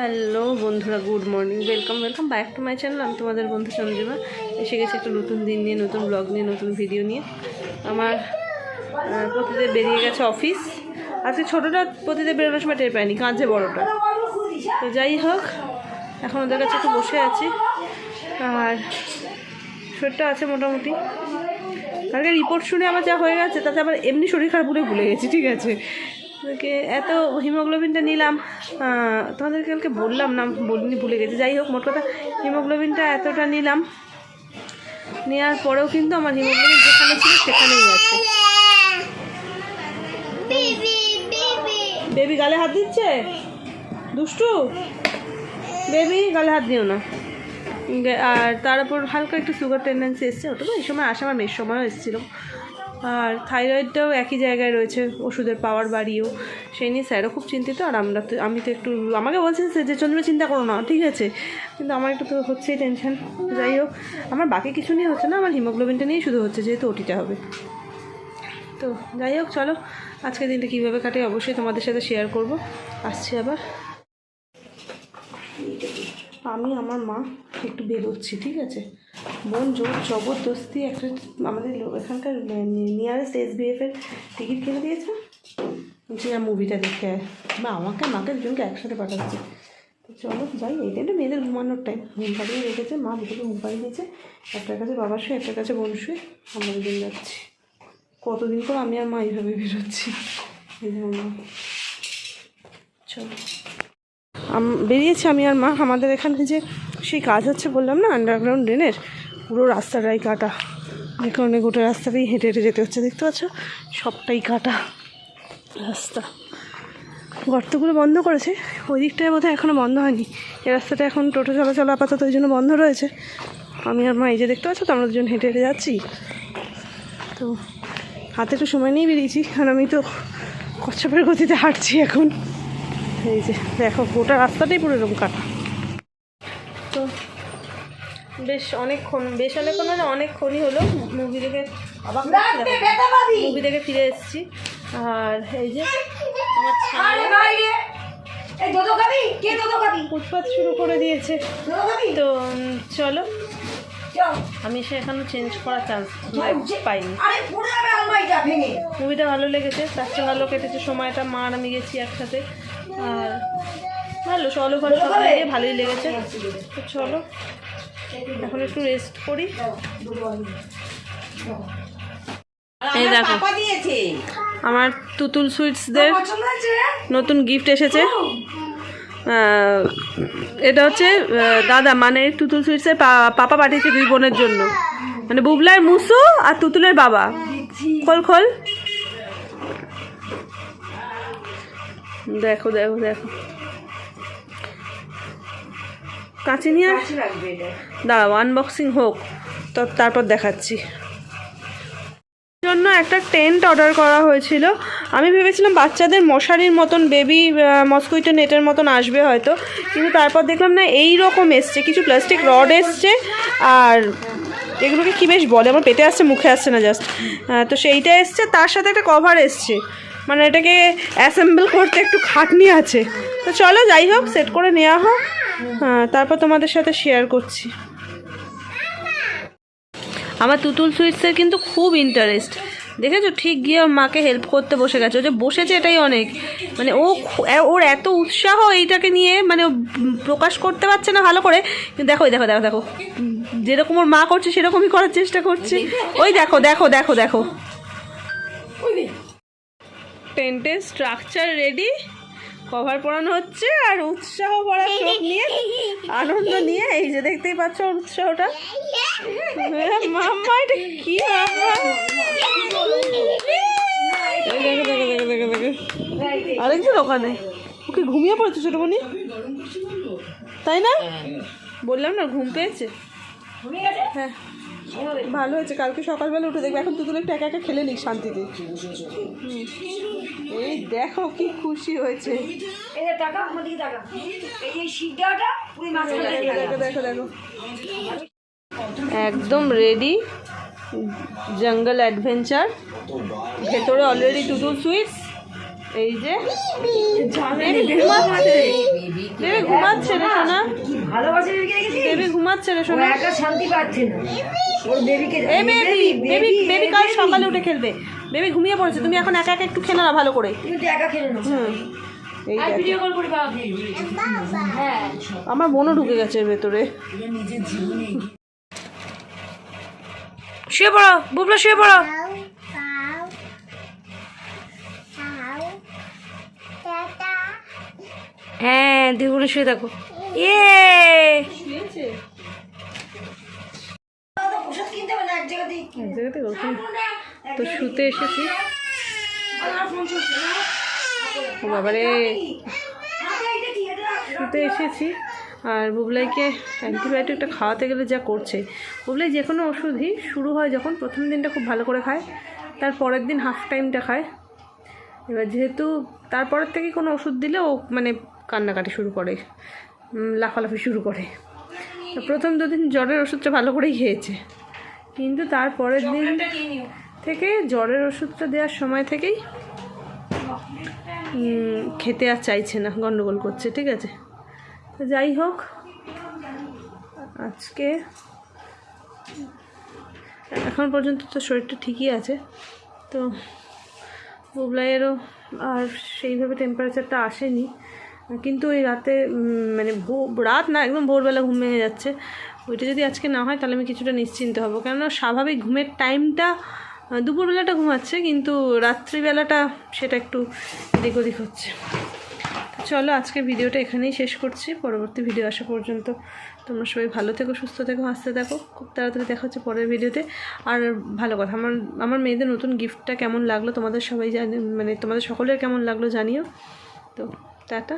Hello বন্ধুরা, good morning. Welcome welcome back to my channel আমি তোমাদের বন্ধু সঞ্জীবা। এসে গেছি একটা নতুন দিন নিয়ে, নতুন ব্লগ নিয়ে, নতুন ভিডিও নিয়ে। আমার প্রতিদিন বেরিয়ে গেছে অফিস আজকে ছোটোটা প্রতিদিন বেরোনোর সময় টের পাইনি কাঁদছে বড়োটা। তো যাই হোক, এখন ওদের কাছে একটু বসে আছি। আর শরীরটা আছে মোটামুটি। কালকে রিপোর্ট শুনে আমার যা হয়ে গেছে, তাতে আবার এমনি শরীর খারাপ বলে ভুলে গেছি, ঠিক আছে? ওকে এত হিমোগ্লোবিনটা নিলাম আহ, তোমাদেরকে কালকে বললাম না বলিনি ভুলে গেছি। যাই হোক মোট কথা হিমোগ্লোবিনটা এতটা নিলাম নেওয়ার পরেও কিন্তু আমার হিমোগ্লোবিন যেখানে ছিল সেখানেই আছে। বেবি গালে হাত দিচ্ছে? দুষ্টু? বেবি গালে হাত দিও না। আর তারপর হালকা একটু সুগার টেন্ডেন্সি এসছে ওটা তো এই সময় আসে আমার মেয়ের সময়ও এসেছিল। আর থাইরয়েডটাও একই জায়গায় রয়েছে, ওষুধের পাওয়ার বাড়িয়েও। সেই নিয়ে স্যারও খুব চিন্তিত, আর আমরা তো আমি তো একটু আমাকে বলছেন যে, চন্দ্র, চিন্তা করো না। ঠিক আছে। কিন্তু আমার একটু তো হচ্ছেই টেনশন যাই হোক, আমার বাকি কিছু নিয়ে হচ্ছে না, আমার হিমোগ্লোবিনটা নিয়েই শুধু হচ্ছে, যেহেতু ওটিটা হবে। তো যাই হোক, চলো, আজকের দিনটা কীভাবে কাটে অবশ্যই তোমাদের সাথে শেয়ার করব। আসছি আবার। আমি, আমার মা একটু বেরোচ্ছি, ঠিক আছে? বোন জোর, জবরদস্তি একটা আমাদের এখানকার নিয়ারেস্ট এস বিএফের টিকিট কিনে দিয়েছে? যে মুভিটা দেখে বা আমাকে, মাকে দুজনকে একসাথে পাঠাচ্ছে। তো চলো, যাই এই টাইমটা মেয়েদের ঘুমানোর টাইম ঘুম পাড়িয়ে রেখেছে, মা দুটোকে ঘুম পাড়িয়ে দিয়েছে। একটার কাছে বাবার শুয়ে, একটার কাছে বোন শুয়ে, আমরা দুজন যাচ্ছি। কতদিন পর আমি আর মা এইভাবে বেরোচ্ছি? এই যে আমার মা। চলো। বেরিয়েছি আমি আর মা। আমাদের এখানে যে সেই কাজ হচ্ছে বললাম না আন্ডারগ্রাউন্ড ড্রেনের পুরো রাস্তাটাই কাটা। যে কারণে গোটা রাস্তাতেই হেঁটে হেঁটে যেতে হচ্ছে, দেখতে পাচ্ছ? সবটাই কাটা রাস্তা। গর্তগুলো বন্ধ করেছে, ওই দিকটায় বোধহয় এখনও বন্ধ হয়নি। এই রাস্তাটা এখন টোটো চলাচল আপাতত ওই জন্য বন্ধ রয়েছে। আমি আর মা, এই যে দেখতে পাচ্ছ, তো আমরা দুজন হেঁটে হেঁটে যাচ্ছি। তো হাতে একটু সময় নিয়ে বেরিয়েছি, কারণ আমি তো কচ্ছপের গতিতে হাঁটছি এখন। এই যে দেখো, গোটা রাস্তাটাই পুরো এরকম কাটা। বেশ অনেকক্ষণ বেশ অনেকক্ষণ মানে অনেকক্ষণই হলো মুভি দেখে মুভি দেখে ফিরে এসেছি। আর এই যে উৎপাত শুরু করে দিয়েছে। তো চলো। আমি সে এখনও চেঞ্জ করার চান্স পাইনি। মুভিটা ভালো লেগেছে তার চেয়ে ভালো কেটেছে সময়টা মা আর আমি গেছি একসাথে। আর ভালো চলো ভালো সব ভালোই লেগেছে। তো চলো। এখন একটু রেস্ট করি। এই দেখো। আমার তুতুল সুইটসদের নতুন গিফট এসেছে। এটা হচ্ছে দাদা মানে তুতুল সুইটসের পা- পাপা পাঠিয়েছে দুই বোনের জন্য। মানে বুবলার মুসু আর তুতুলের বাবা। খোল খোল। দেখো দেখো দেখো। কাছে নিয়ে দাঁড়াও আনবক্সিং হোক। তো তারপর দেখাচ্ছি। জন্য একটা টেন্ট অর্ডার করা হয়েছিল। আমি ভেবেছিলাম বাচ্চাদের মশারির মতন বেবি মস্কুইটো নেটের মতন আসবে হয়তো। কিন্তু তারপর দেখলাম না এই রকম এসছে। কিছু প্লাস্টিক রড এসছে আর এগুলোকে কী বেশ বলে? আমার পেটে আসছে মুখে আসছে না জাস্ট তো সেইটা এসছে তার সাথে একটা কভার এসছে। মানে এটাকে অ্যাসেম্বল করতে একটু খাটনি আছে। তো চলো যাই হোক সেট করে নেওয়া হোক। হ্যাঁ, তারপর তোমাদের সাথে শেয়ার করছি। আমার তুতুল সুইটসের কিন্তু খুব ইন্টারেস্ট দেখেছ? ঠিক গিয়ে ওর মাকে হেল্প করতে বসে গেছে। ও যে বসেছে এটাই অনেক। মানে ও ওর এত উৎসাহ এইটাকে নিয়ে মানে প্রকাশ করতে পারছে না ভালো করে। দেখো দেখো দেখো দেখো। যেরকম ওর মা করছে সেরকমই করার চেষ্টা করছে। ওই দেখো দেখো দেখো দেখো। টেন্টের স্ট্রাকচার রেডি কভার পরানো হচ্ছে আর উৎসাহ ভরা চোখ নিয়ে আনন্দ নিয়ে এই যে দেখতেই পাচ্ছ ওর উৎসাহটা। হ্যাঁ, মাম্মা এটা কি আরেকজন ওখানে। ওকে ঘুমিয়ে পড়েছে ছোটমণি তাই না? বললাম না ঘুম পেয়েছে? হ্যাঁ। ভালো হয়েছে কালকে সকালবেলা উঠে দেখবে। এখন তুতুল একটু একা একা খেলে নিক শান্তিতে। এই দেখো কি খুশি হয়েছে। দেখো দেখো একদম রেডি জঙ্গল অ্যাডভেঞ্চার ভেতরে অলরেডি টুটুল সুইটস এই যে ঘুমাচ্ছে। বেবি ঘুমাচ্ছে রে সোনা। ভালোবাসে ঘুমাচ্ছে রে একা শান্তি পাচ্ছে না। ওর বেবিকে এই বেবি বেবি বেবি কাল সকালে উঠে খেলবে। বেবি ঘুমিয়ে পড়েছে তুমি এখন একা একা একটু খেলো না ভালো করে। তুমি তো একা খেলে নাও হুম। হ্যাঁ। আমার বোনও ঢুকে গেছে এর ভেতরে। শুয়ে পড়ো বুবলা শুয়ে পড়ো। হ্যাঁ দুগুলো শুয়ে থাকো। ইয়ে ওষুধ কিনতে হবে না এক জায়গাতে গল্প তো শুতে এসেছি। ও বাবারে শুতে এসেছি। আর বুবলাইকে অ্যান্টিবায়োটিকটা খাওয়াতে গেলে যা করছে। বুবলাই যে কোনো ওষুধই শুরু হয় যখন প্রথম দিনটা খুব ভালো করে খায় তার পরের দিন হাফ টাইমটা খায়। এবার যেহেতু তারপরের থেকে কোনো ওষুধ দিলে ও মানে কান্নাকাটি শুরু করে লাফালাফি শুরু করে। তো প্রথম দুদিন জ্বরের ওষুধটা ভালো করেই খেয়েছে। কিন্তু তারপরের দিন থেকে জ্বরের ওষুধটা দেওয়ার সময় থেকেই খেতে আর চাইছে না গন্ডগোল করছে ঠিক আছে? তো যাই হোক আজকে এখন পর্যন্ত তো শরীরটা ঠিকই আছে। তো বুবলাইয়েরও আর সেইভাবে টেম্পারেচারটা আসেনি। কিন্তু ওই রাতে মানে ভো- রাত না একদম ভোরবেলা ঘুম ভেঙে যাচ্ছে। ওইটা যদি আজকে না হয়, তাহলে আমি কিছুটা নিশ্চিন্ত হব। কেননা স্বাভাবিক ঘুমের টাইমটা দুপুরবেলাটা ঘুমাচ্ছে, কিন্তু রাত্রিবেলাটা সেটা একটু এদিক ওদিক হচ্ছে। চলো আজকে ভিডিওটা এখানেই শেষ করছি। পরবর্তী ভিডিও আসা পর্যন্ত তোমরা সবাই ভালো থেকো, সুস্থ থেকো, হাসতে থাকো। খুব তাড়াতাড়ি দেখা হচ্ছে পরের ভিডিওতে। আর ভালো কথা, আমার আমার মেয়েদের নতুন গিফটটা কেমন লাগল, তোমাদের সবাই জানি মানে তোমাদের সকলের কেমন লাগল জানিও। তো টাটা।